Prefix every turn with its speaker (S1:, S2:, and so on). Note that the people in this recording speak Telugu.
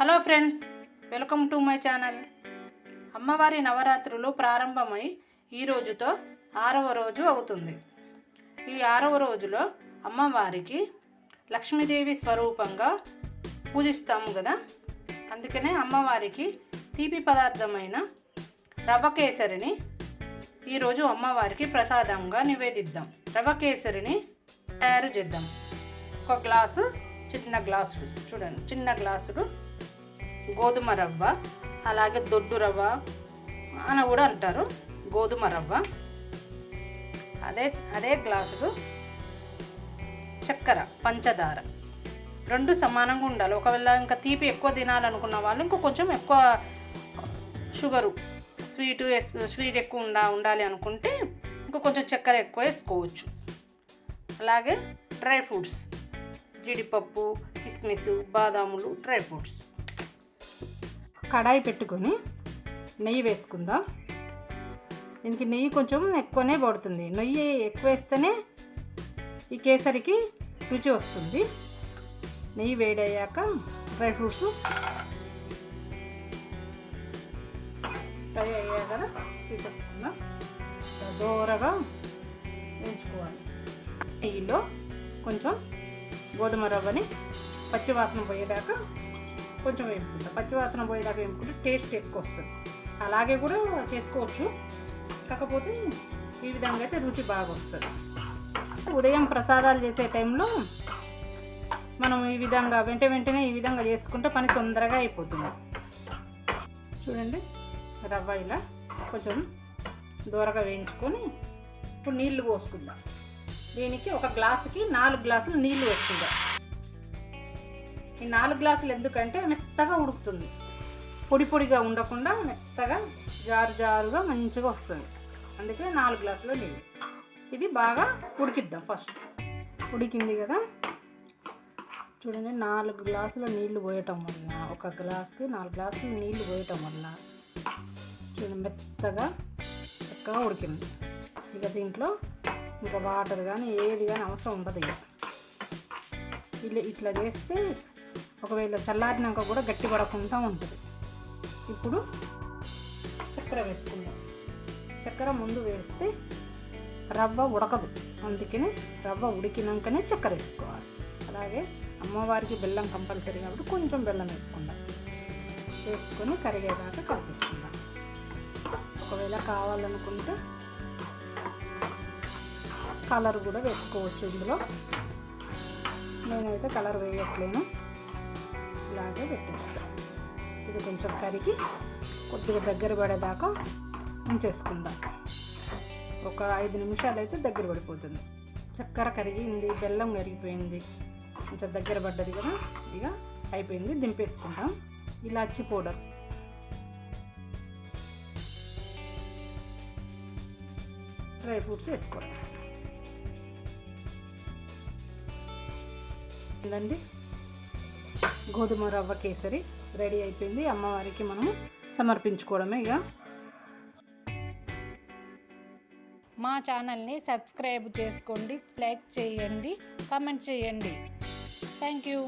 S1: Hello friends welcome to my channel. అమ్మవారి నవరాత్రులు ప్రారంభమై ఈ రోజుతో ఆరవ రోజు అవుతుంది. ఈ ఆరవ రోజులో అమ్మవారికి లక్ష్మీదేవి స్వరూపంగా పూజిస్తాము కదా? అందుకనే అమ్మవారికి తీపి పదార్థమైన రవ్వ కేసరిని ఈరోజు అమ్మవారికి ప్రసాదంగా నివేదిద్దాం. రవ్వ కేసరిని తయారు చేద్దాం. ఒక గ్లాసు చిన్న గ్లాసుడు చూడండి చిన్న గ్లాసుడు గోధుమ రవ్వ అలాగే దొడ్డు రవ్వ అని కూడా అంటారు. గోధుమ రవ్వ అదే అదే గ్లాసుకు చక్కెర పంచదార. రెండు సమానంగా ఉండాలి. ఒకవేళ ఇంకా తీపి ఎక్కువ తినాలనుకున్న వాళ్ళు ఇంకో కొంచెం ఎక్కువ షుగరు స్వీట్ స్వీట్ ఎక్కువ ఉండా ఉండాలి అనుకుంటే ఇంకా కొంచెం చక్కెర ఎక్కువ వేసుకోవచ్చు. అలాగే డ్రై ఫ్రూట్స్ జీడిపప్పు కిస్మిస్ బాదాములు డ్రై ఫ్రూట్స్. కడాయి పెట్టుకొని నెయ్యి వేసుకుందాం. దీనికి నెయ్యి కొంచెం ఎక్కువనే పడుతుంది. నెయ్యి ఎక్కువ వేస్తేనే ఈ కేసరికి రుచి వస్తుంది. నెయ్యి వేడయ్యాక డ్రై ఫ్రూట్స్ ఫ్రై అయ్యాక తీసేసుకుందాం. దోరగా వేయించుకోవాలి. నెయ్యిలో కొంచెం గోధుమ రవ్వని పచ్చివాసన పోయేదాకా కొంచెం వేపుకుంటాం. పచ్చివాసన పోయేదాకా వేపుకుంటే టేస్ట్ ఎక్కువ వస్తుంది. అలాగే కూడా చేసుకోవచ్చు. కాకపోతే ఈ విధంగా అయితే రుచి బాగా వస్తుంది. ఉదయం ప్రసాదాలు చేసే టైంలో మనం ఈ విధంగా వెంట వెంటనే ఈ విధంగా చేసుకుంటే పని తొందరగా అయిపోతుంది. చూడండి రవ్వ ఇలా కొంచెం దూరగా వేయించుకొని ఇప్పుడు నీళ్ళు పోసుకుందాం. దీనికి ఒక గ్లాసుకి నాలుగు గ్లాసులు నీళ్ళు వేసుకుందాం ఈ నాలుగు గ్లాసులు ఎందుకంటే మెత్తగా ఉడుకుతుంది. పొడి పొడిగా ఉండకుండా మెత్తగా జారు జారుగా మంచిగా వస్తుంది. అందుకే నాలుగు గ్లాసులు నీళ్ళు. ఇది బాగా ఉడికిద్దాం ఫస్ట్. ఉడికింది కదా? చూడండి నాలుగు గ్లాసుల నీళ్ళు పోయటం వల్ల ఒక గ్లాస్కి నాలుగు గ్లాసులు నీళ్ళు పోయటం వల్ల చూడండి మెత్తగా చక్కగా ఉడికింది. ఇక దీంట్లో ఇంకా వాటర్ కానీ ఏది కానీ అవసరం ఉండదు ఇక. ఇలా ఇట్లా చేస్తే ఒకవేళ చల్లారినాక కూడా గట్టి పడకుండా ఉంటుంది. ఇప్పుడు చక్కెర వేసుకుందాం. చక్కెర ముందు వేస్తే రవ్వ ఉడకదు. అందుకని రవ్వ ఉడికినాకనే చక్కెర వేసుకోవాలి. అలాగే అమ్మవారికి బెల్లం కంపల్సరీ కాబట్టి కొంచెం బెల్లం వేసుకుందాం. వేసుకొని కరిగేదాకా కలిపిస్తున్నాం ఒకవేళ కావాలనుకుంటే కలర్ కూడా వేసుకోవచ్చు ఇందులో. నేనైతే కలర్ వేయట్లేను. ఇలాగే పెట్టేస్తాను ఇది కొంచెం కరిగి కొద్దిగా దగ్గర పడేదాకా ఉంచేసుకుందాం. ఒక ఐదు నిమిషాలు అయితే దగ్గర పడిపోతుంది. చక్కెర కరిగింది బెల్లం కరిగిపోయింది. కొంచెం దగ్గర పడ్డది కదా ఇక అయిపోయింది దింపేసుకుంటాం. ఇలాచి పౌడర్. డ్రై ఫ్రూట్స్ వేసుకోవాలి. ఏంటండి గోధుమ రవ్వ కేసరి రెడీ అయిపోయింది. అమ్మవారికి మనము సమర్పించుకోవడమే ఇక. మా ఛానల్ని సబ్స్క్రైబ్ చేసుకోండి లైక్ చేయండి కామెంట్ చేయండి. Thank you.